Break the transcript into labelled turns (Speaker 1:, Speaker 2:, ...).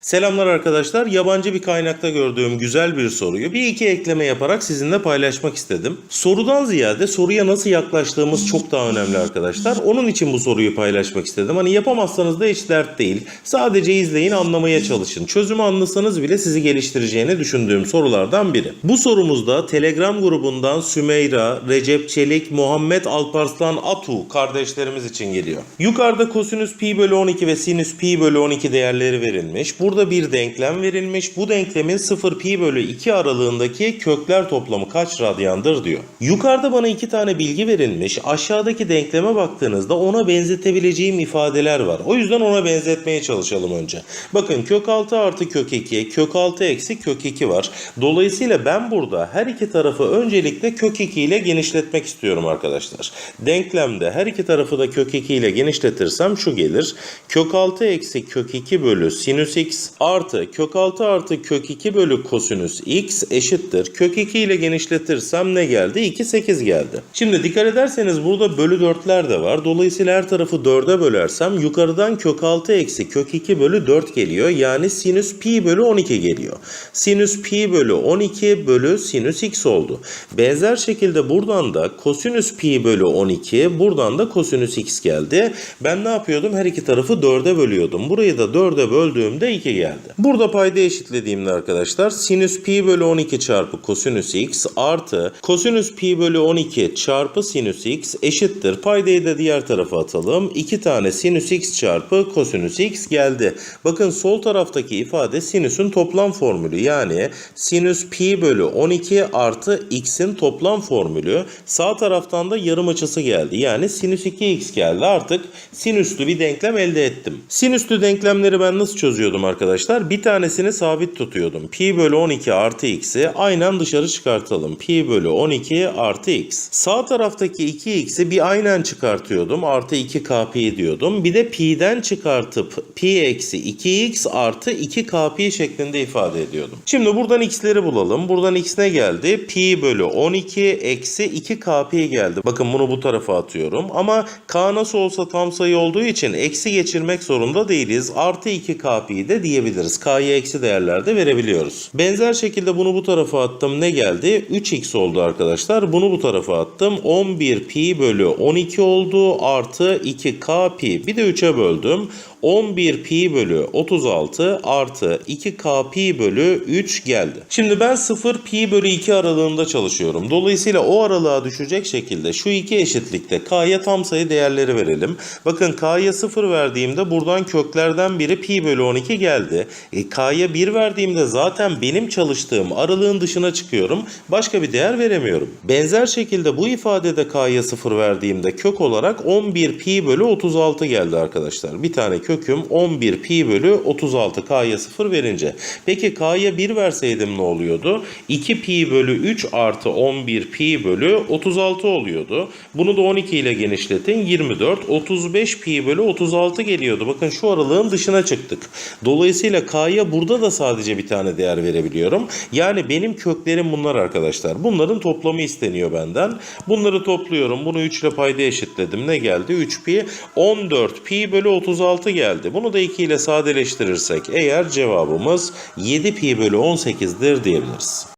Speaker 1: Selamlar arkadaşlar. Yabancı bir kaynakta gördüğüm güzel bir soruyu bir iki ekleme yaparak sizinle paylaşmak istedim. Sorudan ziyade soruya nasıl yaklaştığımız çok daha önemli arkadaşlar. Onun için bu soruyu paylaşmak istedim. Hani yapamazsanız da hiç dert değil. Sadece izleyin, anlamaya çalışın. Çözümü anlasanız bile sizi geliştireceğini düşündüğüm sorulardan biri. Bu sorumuzda Telegram grubundan Sümeyra, Recep Çelik, Muhammed Alparslan Atu kardeşlerimiz için geliyor. Yukarıda kosinüs pi bölü 12 ve sinüs pi bölü 12 değerleri verilmiş. Burada bir denklem verilmiş. Bu denklemin 0 pi bölü 2 aralığındaki kökler toplamı kaç radyandır diyor. Yukarıda bana iki tane bilgi verilmiş. Aşağıdaki denkleme baktığınızda ona benzetebileceğim ifadeler var. O yüzden ona benzetmeye çalışalım önce. Bakın kök 6 artı kök 2, kök 6 eksi kök 2 var. Dolayısıyla ben burada her iki tarafı öncelikle kök 2 ile genişletmek istiyorum arkadaşlar. Denklemde her iki tarafı da kök 2 ile genişletirsem şu gelir. Kök 6 eksi kök 2 bölü sinüs x artı kök 6 artı kök 2 bölü kosinüs x eşittir. Kök 2 ile genişletirsem ne geldi? 2 8 geldi. Şimdi dikkat ederseniz burada bölü 4'ler de var. Dolayısıyla her tarafı 4'e bölersem yukarıdan kök 6 eksi kök 2 bölü 4 geliyor. Yani sinüs pi bölü 12 geliyor. Sinüs pi bölü 12 bölü sinüs x oldu. Benzer şekilde buradan da kosinüs pi bölü 12 buradan da kosinüs x geldi. Ben ne yapıyordum? Her iki tarafı 4'e bölüyordum. Burayı da 4'e böldüğümde 2 geldi. Burada payda eşitlediğimde arkadaşlar sinüs pi bölü 12 çarpı kosinüs x artı kosinüs pi bölü 12 çarpı sinüs x eşittir. Paydayı da diğer tarafa atalım. 2 tane sinüs x çarpı kosinüs x geldi. Bakın sol taraftaki ifade sinüsün toplam formülü. Yani sinüs pi bölü 12 artı x'in toplam formülü. Sağ taraftan da yarım açısı geldi. Yani sinüs 2x geldi. Artık sinüslü bir denklem elde ettim. Sinüslü denklemleri ben nasıl çözüyordum arkadaşlar? Bir tanesini sabit tutuyordum. Pi bölü 12 artı x'i aynen dışarı çıkartalım. Pi bölü 12 artı x. Sağ taraftaki 2x'i bir aynen çıkartıyordum. Artı 2k pi diyordum. Bir de pi'den çıkartıp pi eksi 2x artı 2k pi şeklinde ifade ediyordum. Şimdi buradan x'leri bulalım. Buradan x ne geldi? Pi bölü 12 eksi 2k pi geldi. Bakın bunu bu tarafa atıyorum. Ama k nasıl olsa tam sayı olduğu için eksi geçirmek zorunda değiliz. Artı 2k pi de diyebiliriz. K'yı eksi değerlerde verebiliyoruz. Benzer şekilde bunu bu tarafa attım. Ne geldi? 3x oldu arkadaşlar. Bunu bu tarafa attım. 11 pi bölü 12 oldu. Artı 2k pi. Bir de 3'e böldüm. 11 pi bölü 36 artı 2k pi bölü 3 geldi. Şimdi ben 0 pi bölü 2 aralığında çalışıyorum. Dolayısıyla o aralığa düşecek şekilde şu iki eşitlikte k'ya tam sayı değerleri verelim. Bakın k'ya 0 verdiğimde buradan köklerden biri pi bölü 12 geldi. E, k'ya 1 verdiğimde zaten benim çalıştığım aralığın dışına çıkıyorum. Başka bir değer veremiyorum. Benzer şekilde bu ifadede k'ya 0 verdiğimde kök olarak 11 pi bölü 36 geldi arkadaşlar. Bir tane köküm 11 pi bölü 36 k'ya 0 verince. Peki k'ya 1 verseydim ne oluyordu? 2 pi bölü 3 artı 11 pi bölü 36 oluyordu. Bunu da 12 ile genişletin 24. 35 pi bölü 36 geliyordu. Bakın şu aralığın dışına çıktık. Dolayısıyla k'ya burada da sadece bir tane değer verebiliyorum. Yani benim köklerim bunlar arkadaşlar. Bunların toplamı isteniyor benden. Bunları topluyorum. Bunu 3 ile payda eşitledim. Ne geldi? 3 pi 14 pi bölü 36 geldi. Bunu da 2 ile sadeleştirirsek eğer cevabımız 7 pi bölü 18'dir diyebiliriz.